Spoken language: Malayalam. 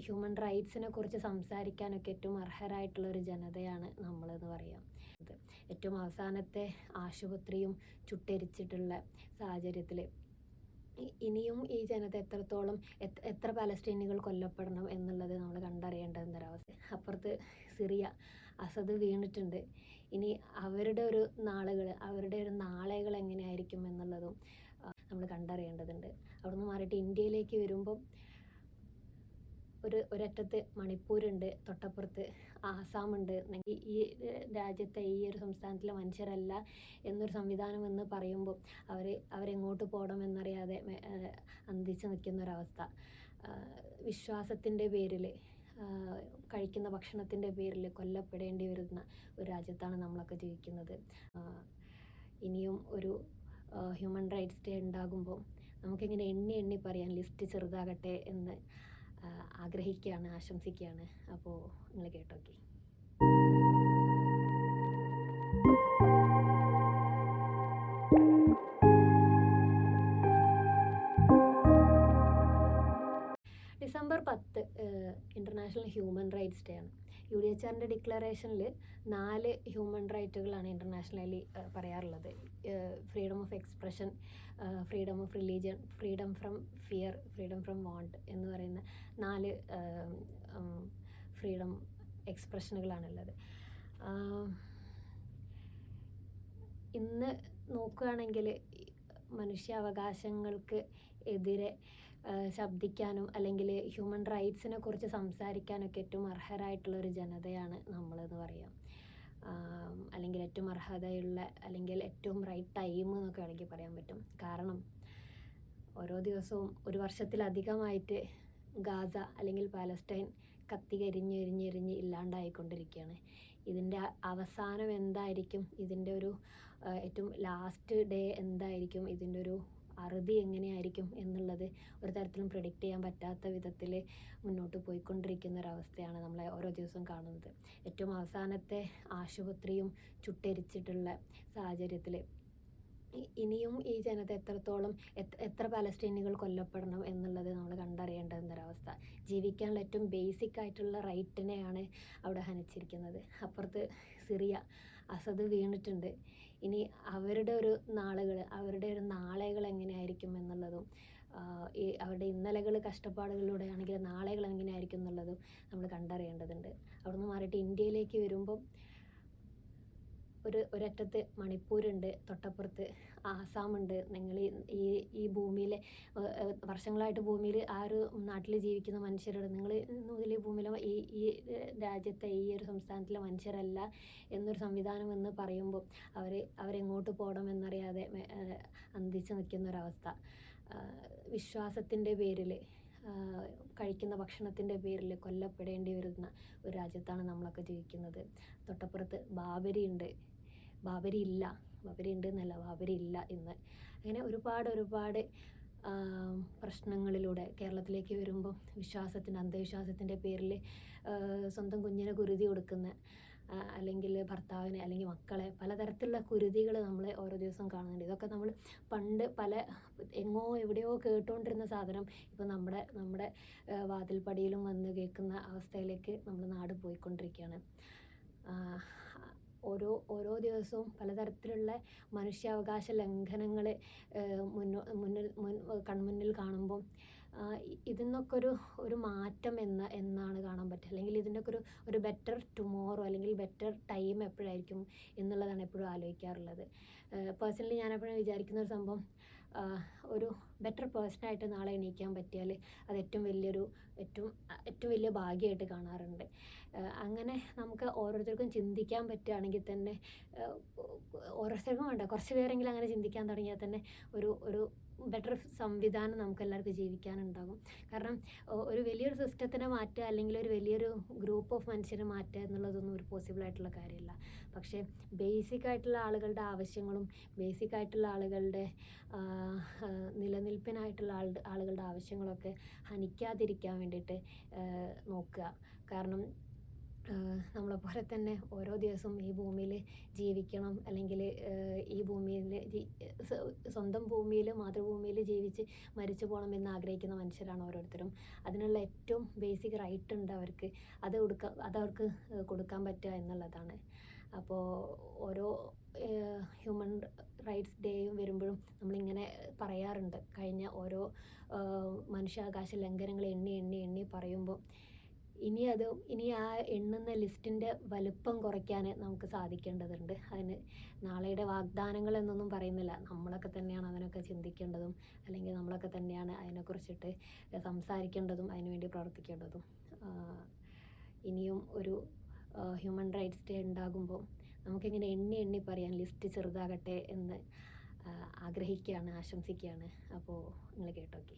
ഹ്യൂമൻ റൈറ്റ്സിനെ കുറിച്ച് സംസാരിക്കാനൊക്കെ ഏറ്റവും അർഹരായിട്ടുള്ള ഒരു ജനതയാണ് നമ്മളെന്ന് പറയാം. ഏറ്റവും അവസാനത്തെ ആശുപത്രിയും ചുട്ടരിച്ചിട്ടുള്ള സാഹചര്യത്തിൽ ഇനിയും ഈ ജനത എത്രത്തോളം എത്ര പലസ്തീനികൾ കൊല്ലപ്പെടണം എന്നുള്ളത് നമ്മൾ കണ്ടറിയേണ്ടുന്നൊരവസ്ഥ അപ്പുറത്ത് സിറിയ അസദ് വീണിട്ടുണ്ട്. ഇനി അവരുടെ ഒരു നാളുകൾ അവരുടെ ഒരു നാളെകൾ എങ്ങനെയായിരിക്കും എന്നുള്ളതും നമ്മൾ കണ്ടറിയേണ്ടതുണ്ട്. അവിടുന്ന് മാറിയിട്ട് ഇന്ത്യയിലേക്ക് വരുമ്പം ഒരു ഒരറ്റത്ത് മണിപ്പൂരുണ്ട് തൊട്ടപ്പുറത്ത് ആസാമുണ്ട്. ഈ രാജ്യത്തെ ഈ ഒരു സംസ്ഥാനത്തിലെ മനുഷ്യരല്ല എന്നൊരു സംവിധാനം എന്ന് പറയുമ്പോൾ അവർ അവരെങ്ങോട്ട് പോകണമെന്നറിയാതെ അന്തിച്ച് നിൽക്കുന്ന ഒരവസ്ഥ വിശ്വാസത്തിന്റെ പേരിൽ കഴിക്കുന്ന ഭക്ഷണത്തിന്റെ പേരിൽ കൊല്ലപ്പെടേണ്ടി വരുന്ന ഒരു രാജ്യത്താണ് നമ്മളൊക്കെ ജീവിക്കുന്നത്. ഇനിയും ഒരു ഹ്യൂമൻ റൈറ്റ്സ് ഡേ ഉണ്ടാകുമ്പോൾ നമുക്കിങ്ങനെ എണ്ണി എണ്ണി പറയാൻ ലിസ്റ്റ് ചെറുതാകട്ടെ എന്ന്. ആഗ്രഹിക്കുകയാണ് ആശംസിക്കുകയാണ്. അപ്പോൾ നിങ്ങൾ കേട്ടോക്കെ ഡിസംബർ പത്ത് ഇന്റർനാഷണൽ ഹ്യൂമൻ റൈറ്റ്സ് ഡേ ആണ്. യു ഡി എച്ച് ആറിന്റെ ഡിക്ലറേഷനിൽ നാല് ഹ്യൂമൻ റൈറ്റുകളാണ് ഇന്റർനാഷണലി പറയാറുള്ളത്. Freedom of expression freedom of religion freedom from fear freedom from want എന്ന് പറയുന്ന നാല് ഫ്രീഡം എക്സ്പ്രഷനുകളാണുള്ളത്. ഇന്ന് നോക്കുകയാണെങ്കിൽ മനുഷ്യാവകാശങ്ങൾക്ക് എതിരെ ശബ്ദിക്കാനും അല്ലെങ്കിൽ ഹ്യൂമൻ റൈറ്റ്സിനെ കുറിച്ച് സംസാരിക്കാനൊക്കെ ഏറ്റവും അർഹരായിട്ടുള്ള ഒരു ജനതയാണ് നമ്മളെന്ന് പറയാം. അല്ലെങ്കിൽ ഏറ്റവും അർഹതയുള്ള അല്ലെങ്കിൽ ഏറ്റവും റൈറ്റ് ടൈം എന്നൊക്കെ വേണമെങ്കിൽ പറയാൻ പറ്റും. കാരണം ഓരോ ദിവസവും ഒരു വർഷത്തിലധികമായിട്ട് ഗാസ അല്ലെങ്കിൽ പാലസ്റ്റൈൻ കത്തി കരിഞ്ഞ് എരിഞ്ഞ് എരിഞ്ഞ് ഇല്ലാണ്ടായിക്കൊണ്ടിരിക്കുകയാണ്. ഇതിന്റെ അവസാനം എന്തായിരിക്കും? ഇതിന്റെ ഒരു ഏറ്റവും ലാസ്റ്റ് ഡേ എന്തായിരിക്കും? ഇതിന്റെ ഒരു അറുതി എങ്ങനെയായിരിക്കും എന്നുള്ളത് ഒരു തരത്തിലും പ്രിഡിക്റ്റ് ചെയ്യാൻ പറ്റാത്ത വിധത്തിൽ മുന്നോട്ട് പോയിക്കൊണ്ടിരിക്കുന്ന ഒരവസ്ഥയാണ് നമ്മളെ ഓരോ ദിവസവും കാണുന്നത്. ഏറ്റവും അവസാനത്തെ ആശുപത്രിയും ചുട്ടരിച്ചിട്ടുള്ള സാഹചര്യത്തിൽ ഇനിയും ഈ ജനത എത്രത്തോളം എത്ര പലസ്തീനികൾ കൊല്ലപ്പെടണം എന്നുള്ളത് നമ്മൾ കണ്ടറിയേണ്ടുന്നൊരവസ്ഥ ജീവിക്കാനുള്ള ഏറ്റവും ബേസിക് ആയിട്ടുള്ള റൈറ്റിനെയാണ് അവിടെ ഹനിച്ചിരിക്കുന്നത്. അപ്പുറത്ത് സിറിയ അസദ് വീണിട്ടുണ്ട്. ഇനി അവരുടെ ഒരു നാളുകൾ അവരുടെ ഒരു നാളെകൾ എങ്ങനെയായിരിക്കും എന്നുള്ളതും ഈ അവരുടെ ഇന്നലകൾ കഷ്ടപ്പാടുകളിലൂടെ ആണെങ്കിൽ നാളെകൾ എങ്ങനെയായിരിക്കും എന്നുള്ളതും നമ്മൾ കണ്ടറിയേണ്ടതുണ്ട്. അവിടുന്ന് മാറിയിട്ട് ഇന്ത്യയിലേക്ക് വരുമ്പം ഒരു ഒരറ്റത്ത് മണിപ്പൂരുണ്ട് തൊട്ടപ്പുറത്ത് ആസാമുണ്ട്. നിങ്ങൾ ഈ ഈ ഭൂമിയിലെ വർഷങ്ങളായിട്ട് ഭൂമിയിൽ ആ ഒരു നാട്ടിൽ ജീവിക്കുന്ന മനുഷ്യരോട് നിങ്ങൾ മുതൽ ഈ ഭൂമിയിലെ ഈ ഈ രാജ്യത്തെ ഈ ഒരു സംസ്ഥാനത്തിലെ മനുഷ്യരല്ല എന്നൊരു സംവിധാനം എന്ന് പറയുമ്പോൾ അവർ അവരെങ്ങോട്ട് പോകണം എന്നറിയാതെ അന്തിച്ച് നിൽക്കുന്ന ഒരവസ്ഥ വിശ്വാസത്തിന്റെ പേരിൽ കഴിക്കുന്ന ഭക്ഷണത്തിന്റെ പേരിൽ കൊല്ലപ്പെടേണ്ടി വരുന്ന ഒരു രാജ്യത്താണ് നമ്മളൊക്കെ ജീവിക്കുന്നത്. തൊട്ടപ്പുറത്ത് ബാബരി ഉണ്ട് ബാബരി ഇല്ല ബാബരി ഉണ്ട് എന്നല്ല ബാബരി ഇല്ല ഇന്ന് അങ്ങനെ ഒരുപാട് ഒരുപാട് പ്രശ്നങ്ങളിലൂടെ കേരളത്തിലേക്ക് വരുമ്പോൾ വിശ്വാസത്തിന്റെ അന്ധവിശ്വാസത്തിന്റെ പേരിൽ സ്വന്തം കുഞ്ഞിനെ കുരുതി കൊടുക്കുന്ന അല്ലെങ്കിൽ ഭർത്താവിനെ അല്ലെങ്കിൽ മക്കളെ പലതരത്തിലുള്ള കുരുതികൾ നമ്മൾ ഓരോ ദിവസം കാണുന്നുണ്ട്. ഇതൊക്കെ നമ്മൾ പണ്ട് പല എങ്ങോ എവിടെയോ കേട്ടുകൊണ്ടിരുന്ന സാധനം ഇപ്പോൾ നമ്മുടെ നമ്മുടെ വാതിൽപ്പടിയിലും വന്ന് കേൾക്കുന്ന അവസ്ഥയിലേക്ക് നമ്മൾ നാട് പോയിക്കൊണ്ടിരിക്കുകയാണ്. ഓരോ ഓരോ ദിവസവും പലതരത്തിലുള്ള മനുഷ്യാവകാശ ലംഘനങ്ങൾ മുന്നോ മുന്നിൽ മുൻ കൺമുന്നിൽ കാണുമ്പോൾ ഇതിന്നൊക്കെ ഒരു ഒരു മാറ്റം എന്ന എന്നാണ് കാണാൻ പറ്റുക. അല്ലെങ്കിൽ ഇതിന്റെയൊക്കെ ഒരു ഒരു ബെറ്റർ ടുമോറോ അല്ലെങ്കിൽ ബെറ്റർ ടൈം എപ്പോഴായിരിക്കും എന്നുള്ളതാണ് എപ്പോഴും ആലോചിക്കാറുള്ളത്. പേഴ്സണലി ഞാൻ എപ്പോഴും വിചാരിക്കുന്ന ഒരു സംഭവം ഒരു ബെറ്റർ പേഴ്സണായിട്ട് നാളെ എണീക്കാൻ പറ്റിയാൽ അത് ഏറ്റവും വലിയൊരു ഏറ്റവും ഏറ്റവും വലിയ ഭാഗ്യമായിട്ട് കാണാറുണ്ട്. അങ്ങനെ നമുക്ക് ഓരോരുത്തർക്കും ചിന്തിക്കാൻ പറ്റുകയാണെങ്കിൽ തന്നെ ഓരോരുത്തർക്കും വേണ്ട. കുറച്ച് പേരെങ്കിലും അങ്ങനെ ചിന്തിക്കാൻ തുടങ്ങിയാൽ തന്നെ ഒരു ഒരു ബെറ്റർ സംവിധാനം നമുക്ക് എല്ലാവർക്കും ജീവിക്കാനുണ്ടാകും. കാരണം ഒരു വലിയൊരു സിസ്റ്റത്തിനെ മാറ്റുക അല്ലെങ്കിൽ ഒരു വലിയൊരു ഗ്രൂപ്പ് ഓഫ് മനുഷ്യരെ മാറ്റുക എന്നുള്ളതൊന്നും ഒരു പോസിബിൾ ആയിട്ടുള്ള കാര്യമല്ല. പക്ഷേ ബേസിക് ആയിട്ടുള്ള ആളുകളുടെ ആവശ്യങ്ങളും ബേസിക് ആയിട്ടുള്ള ആളുകളുടെ നിലനിൽപ്പിനായിട്ടുള്ള ആളുകളുടെ ആവശ്യങ്ങളൊക്കെ ഹനിക്കാതിരിക്കാൻ വേണ്ടിയിട്ട് നോക്കുക. കാരണം നമ്മളെപ്പോലെ തന്നെ ഓരോ ദിവസവും ഈ ഭൂമിയിൽ ജീവിക്കണം. അല്ലെങ്കിൽ ഈ ഭൂമിയിൽ സ്വന്തം ഭൂമിയിൽ മാതൃഭൂമിയിൽ ജീവിച്ച് മരിച്ചു പോകണം എന്ന് ആഗ്രഹിക്കുന്ന മനുഷ്യരാണ് ഓരോരുത്തരും. അതിനുള്ള ഏറ്റവും ബേസിക് റൈറ്റ് ഉണ്ട് അവർക്ക്. അത് കൊടുക്കുക അവർക്ക് കൊടുക്കാൻ പറ്റുക എന്നുള്ളതാണ്. അപ്പോൾ ഓരോ ഹ്യൂമൻ റൈറ്റ്സ് ഡേയും വരുമ്പോഴും നമ്മളിങ്ങനെ പറയാറുണ്ട്. കഴിഞ്ഞ ഓരോ മനുഷ്യാവകാശ ലംഘനങ്ങൾ എണ്ണി എണ്ണി എണ്ണി പറയുമ്പോൾ ഇനി അത് ഇനി ആ എണ്ണുന്ന ലിസ്റ്റിന്റെ വലുപ്പം കുറയ്ക്കാൻ നമുക്ക് സാധിക്കേണ്ടതുണ്ട്. അതിന് നാളെയുടെ വാഗ്ദാനങ്ങൾ എന്നൊന്നും പറയുന്നില്ല. നമ്മളൊക്കെ തന്നെയാണ് അതിനൊക്കെ ചിന്തിക്കേണ്ടതും അല്ലെങ്കിൽ നമ്മളൊക്കെ തന്നെയാണ് അതിനെക്കുറിച്ചിട്ട് സംസാരിക്കേണ്ടതും അതിനുവേണ്ടി പ്രവർത്തിക്കേണ്ടതും. ഇനിയും ഒരു ഹ്യൂമൻ റൈറ്റ്സ് ഡേ ഉണ്ടാകുമ്പോൾ നമുക്കിങ്ങനെ എണ്ണി എണ്ണി പറയാൻ ലിസ്റ്റ് ചെറുതാകട്ടെ എന്ന് ആഗ്രഹിക്കുകയാണ് ആശംസിക്കുകയാണ്. അപ്പോൾ നിങ്ങൾ കേട്ടോക്കെ.